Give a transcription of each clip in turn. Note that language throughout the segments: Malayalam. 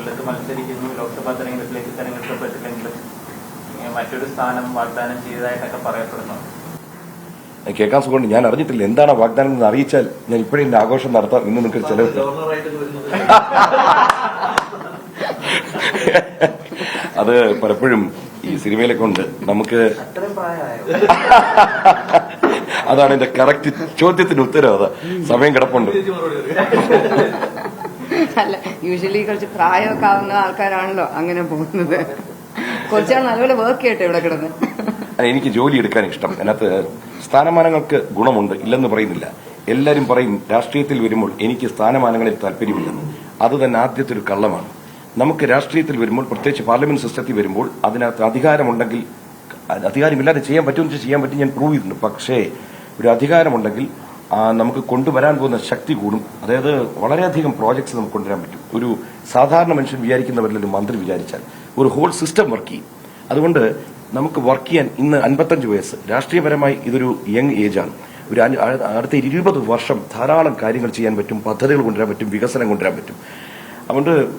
കൊല്ലത്ത് മത്സരിക്കുന്നു. ലോക്സഭാ തെരഞ്ഞെടുപ്പിലേക്ക് തെരഞ്ഞെടുക്കപ്പെട്ടില്ലെങ്കിലും മറ്റൊരു സ്ഥാനം വാഗ്ദാനം ചെയ്തതായിട്ടൊക്കെ പറയപ്പെടുന്നു. കേൾക്കാൻ സുഖമുണ്ട്. ഞാൻ അറിഞ്ഞിട്ടില്ല. എന്താണ് വാഗ്ദാനം എന്ന് അറിയിച്ചാൽ ഞാൻ ഇപ്പോഴേ എന്റെ ആഘോഷം നടത്താം. ഇന്ന് നിങ്ങൾക്ക് ചെലവ് അത് പലപ്പോഴും ഈ സിനിമയിലൊക്കെ ഉണ്ട്. നമുക്ക് അതാണ് എന്റെ കറക്റ്റ് ചോദ്യത്തിന് ഉത്തരവ് അതാ സമയം കിടപ്പുണ്ട്. അല്ല യൂഷ്വലി കുറച്ച് പ്രായമൊക്കെ ആവുന്ന ആൾക്കാരാണല്ലോ അങ്ങനെ പോകുന്നത്. കുറച്ചാൾ നല്ലപോലെ വർക്ക് ചെയ്യട്ടെ ഇവിടെ കിടന്ന്. എനിക്ക് ജോലി എടുക്കാൻ ഇഷ്ടം. അതിനകത്ത് സ്ഥാനമാനങ്ങൾക്ക് ഗുണമുണ്ട് ഇല്ലെന്ന് പറയുന്നില്ല. എല്ലാവരും പറയും രാഷ്ട്രീയത്തിൽ വരുമ്പോൾ എനിക്ക് സ്ഥാനമാനങ്ങളിൽ താല്പര്യമില്ലെന്ന്. അത് തന്നെ ആദ്യത്തെ ഒരു കള്ളമാണ്. നമുക്ക് രാഷ്ട്രീയത്തിൽ വരുമ്പോൾ പ്രത്യേകിച്ച് പാർലമെന്റ് സിസ്റ്റത്തിൽ വരുമ്പോൾ അതിനകത്ത് അധികാരമുണ്ടെങ്കിൽ അധികാരമില്ലാതെ ചെയ്യാൻ പറ്റുമെന്ന് ചെയ്യാൻ പറ്റും ഞാൻ പ്രൂവ് ചെയ്തിട്ടുണ്ട്. പക്ഷേ ഒരു അധികാരമുണ്ടെങ്കിൽ നമുക്ക് കൊണ്ടുവരാൻ പോകുന്ന ശക്തി കൂടും. അതായത് വളരെയധികം പ്രോജക്ട്സ് നമുക്ക് കൊണ്ടുവരാൻ പറ്റും. ഒരു സാധാരണ മനുഷ്യൻ വിചാരിക്കുന്നവരിൽ ഒരു മന്ത്രി വിചാരിച്ചാൽ. ഒരു ഹോൾ സിസ്റ്റം വർക്ക് ചെയ്യും. അതുകൊണ്ട് നമുക്ക് വർക്ക് ചെയ്യാൻ ഇന്ന് അൻപത്തഞ്ച് വയസ്സ്. രാഷ്ട്രീയപരമായി ഇതൊരു യങ് ഏജാണ് ഒരു അടുത്ത ഇരുപത് വർഷം ധാരാളം കാര്യങ്ങൾ ചെയ്യാൻ പറ്റും പദ്ധതികൾ കൊണ്ടുവരാൻ പറ്റും വികസനം കൊണ്ടുവരാൻ പറ്റും. അതുകൊണ്ട്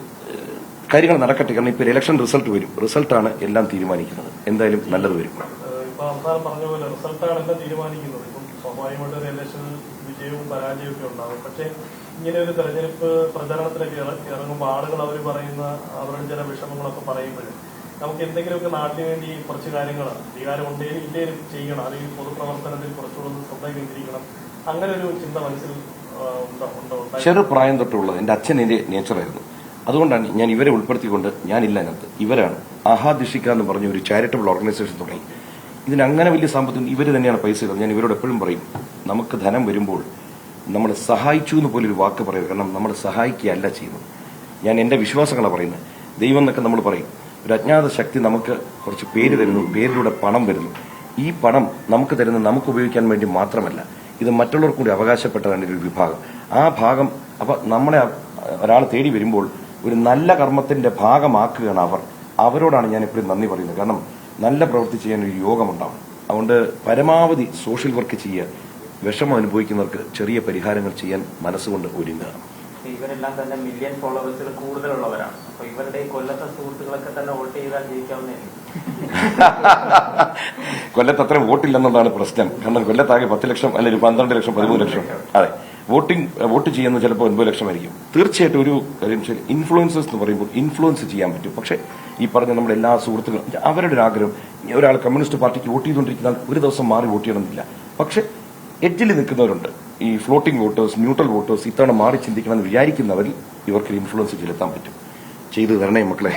കാര്യങ്ങൾ നടക്കട്ടെ. കാരണം ഇപ്പോൾ ഇലക്ഷൻ റിസൾട്ട് വരും. റിസൾട്ടാണ് എല്ലാം തീരുമാനിക്കുന്നത്. എന്തായാലും നല്ലത് വരും. ഇപ്പൊ പറഞ്ഞ പോലെ റിസൾട്ടാണ് എല്ലാം തീരുമാനിക്കുന്നത്. ഇപ്പം സ്വാഭാവികമായിട്ട് ഒരു ഇലക്ഷനിൽ വിജയവും പരാജയവും ഒക്കെ ഉണ്ടാകും പക്ഷേ ഇങ്ങനെ ഒരു തെരഞ്ഞെടുപ്പ് പ്രചരണത്തിലൊക്കെ ഇറ- ഇറങ്ങുമ്പോൾ ആളുകൾ അവർ പറയുന്ന അവരുടെ ചില വിഷമങ്ങളൊക്കെ പറയുമ്പോൾ നമുക്ക് എന്തെങ്കിലുമൊക്കെ നാട്ടിന് വേണ്ടി കുറച്ച് കാര്യങ്ങൾ അധികാരം ഉണ്ടെങ്കിലും ഇല്ലേലും ചെയ്യണം. അല്ലെങ്കിൽ പൊതുപ്രവർത്തനത്തിൽ കുറച്ചുകൂടെ ശ്രദ്ധ കേന്ദ്രീകരിക്കണം. അങ്ങനെ ഒരു ചിന്ത മനസ്സിൽ ചെറുപ്രായം തൊട്ടുള്ളത് എന്റെ അച്ഛൻ എന്റെ നേച്ചറായിരുന്നു അതുകൊണ്ടാണ് ഞാൻ ഇവരെ ഉൾപ്പെടുത്തിക്കൊണ്ട് ഞാനില്ല അതിനകത്ത്. ഇവരാണ് ആഹാ ദിഷിക്ക എന്ന് പറഞ്ഞ ഒരു ചാരിറ്റബിൾ ഓർഗനൈസേഷൻ തുടങ്ങി. ഇതിന് അങ്ങനെ വലിയ സാമ്പത്തികം ഇവർ തന്നെയാണ് പൈസ ഇടുന്നത്. ഞാൻ ഇവരോട് എപ്പോഴും പറയും നമുക്ക് ധനം വരുമ്പോൾ നമ്മളെ സഹായിച്ചു എന്ന് പോലൊരു വാക്ക് പറയുക. കാരണം നമ്മൾ സഹായിക്കുകയല്ല ചെയ്യുന്നത്. ഞാൻ എന്റെ വിശ്വാസങ്ങളാണ് പറയുന്നത്. ദൈവം എന്നൊക്കെ നമ്മൾ പറയും ഒരു അജ്ഞാത ശക്തി നമുക്ക് കുറച്ച് പേര് തരുന്നു പേരിലൂടെ പണം വരുന്നു. ഈ പണം നമുക്ക് തരുന്ന നമുക്ക് ഉപയോഗിക്കാൻ വേണ്ടി മാത്രമല്ല ഇത് മറ്റുള്ളവർ കൂടി അവകാശപ്പെട്ടതാണ് ഒരു വിഭാഗം. ആ ഭാഗം അപ്പൊ നമ്മളെ ഒരാൾ തേടി വരുമ്പോൾ ഒരു നല്ല കർമ്മത്തിന്റെ ഭാഗമാക്കുകയാണ് അവർ. അവരോടാണ് ഞാൻ എപ്പോഴും നന്ദി പറയുന്നത്. കാരണം നല്ല പ്രവൃത്തി ചെയ്യാൻ ഒരു യോഗമുണ്ടാവും അതുകൊണ്ട് പരമാവധി സോഷ്യൽ വർക്ക് ചെയ്യാൻ വിഷമം അനുഭവിക്കുന്നവർക്ക് ചെറിയ പരിഹാരങ്ങൾ ചെയ്യാൻ മനസ്സുകൊണ്ട് ഒരുങ്ങുക. ഇവരെല്ലാം തന്നെ മില്യൺ ഫോളോവേഴ്സിൽ കൂടുതലുള്ളവരാണ്. അപ്പൊ ഇവരുടെ ഈ കൊല്ലത്തെ സുഹൃത്തുക്കളൊക്കെ തന്നെ വോട്ട് ചെയ്താൽ ജയിക്കാവുന്നേ കൊല്ലത്ത് അത്രയും വോട്ടില്ലെന്നുള്ളതാണ് പ്രശ്നം. കാരണം കൊല്ലത്താകെ പത്ത് ലക്ഷം അല്ലെങ്കിൽ പന്ത്രണ്ട് ലക്ഷം പതിമൂന്ന് ലക്ഷം. അതെ. വോട്ടിംഗ് വോട്ട് ചെയ്യുന്ന ചിലപ്പോൾ ഒൻപത് ലക്ഷമായിരിക്കും തീർച്ചയായിട്ടും ഒരു കാര്യം ഇൻഫ്ലുവൻസസ് എന്ന് പറയുമ്പോൾ ഇൻഫ്ലുവൻസ് ചെയ്യാൻ പറ്റും. പക്ഷേ ഈ പറഞ്ഞ നമ്മുടെ എല്ലാ സുഹൃത്തുക്കളും അവരുടെ ഒരു ആഗ്രഹം ഒരാൾ കമ്മ്യൂണിസ്റ്റ് പാർട്ടിക്ക് വോട്ട് ചെയ്തുകൊണ്ടിരിക്കുന്ന ഒരു ദിവസം മാറി വോട്ട് ചെയ്യണമെന്നില്ല. പക്ഷേ എഡ്ജിൽ നിൽക്കുന്നവരുണ്ട്. ഈ ഫ്ലോട്ടിംഗ് വോട്ടേഴ്സ് ന്യൂട്രൽ വോട്ടേഴ്സ് ഇത്തവണ മാറി ചിന്തിക്കണമെന്ന് വിചാരിക്കുന്നവരിൽ ഇവർക്ക് ഇൻഫ്ലുവൻസ് ചെലുത്താൻ പറ്റും. ചെയ്തു തരണേ മക്കളെ.